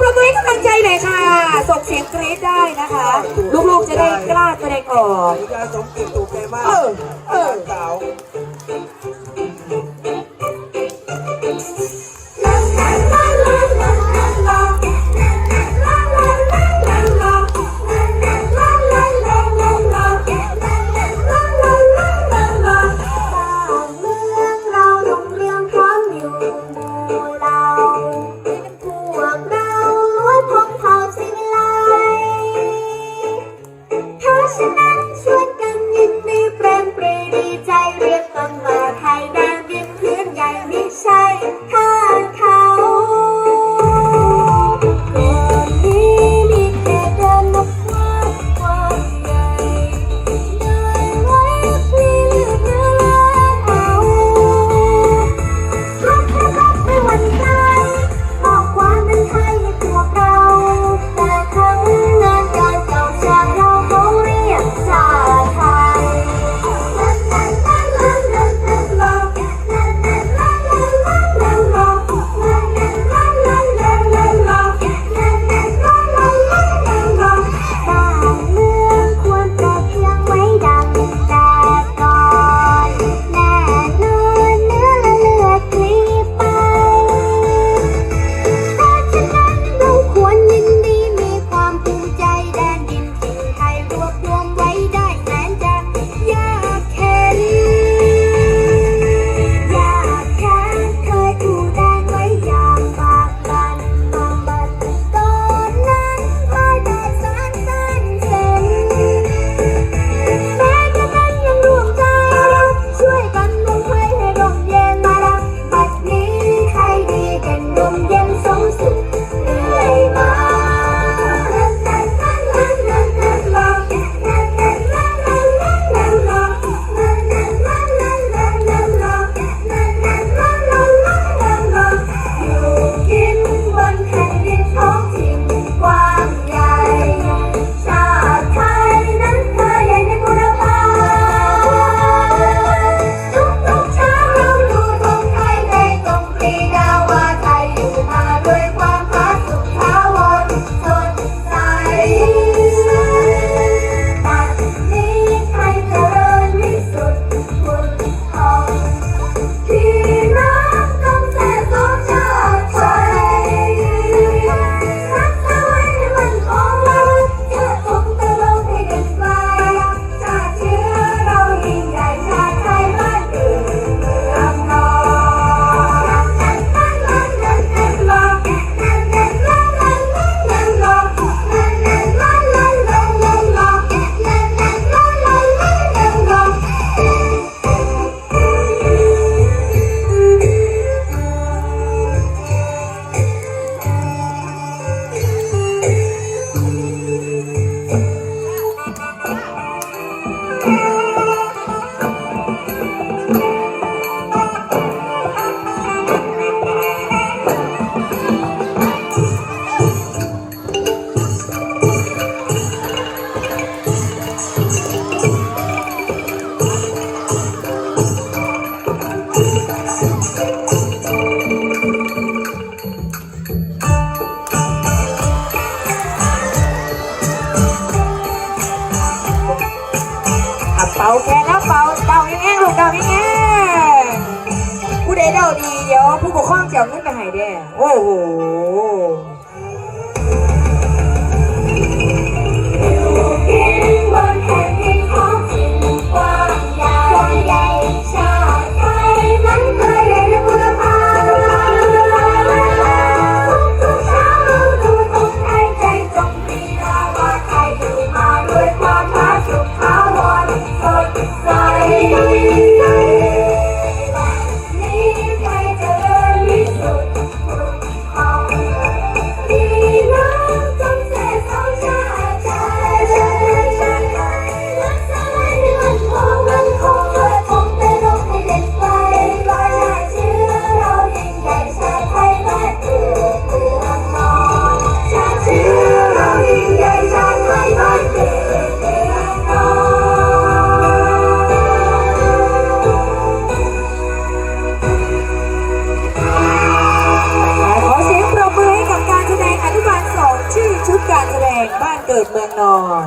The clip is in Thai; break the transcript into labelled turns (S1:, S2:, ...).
S1: ประ
S2: มื
S1: อ
S3: ให้กำลังใจหน่อยค่ะ ส่งเสียงกรี๊ดได้นะคะ ลูกๆจะได้กล้าแสดงออกนี่ยาสมเกียรติถูเใจมากเออ เออสาว เป่าแกนะ
S1: เป่าเป่าแง่ๆลูกเป่าแง่ๆผู้ใดเดาดีเดี๋ยวผู้ปกครองเจ้าเงินไปให้แด้โอ้โห
S3: เกิดเมือง
S1: นอน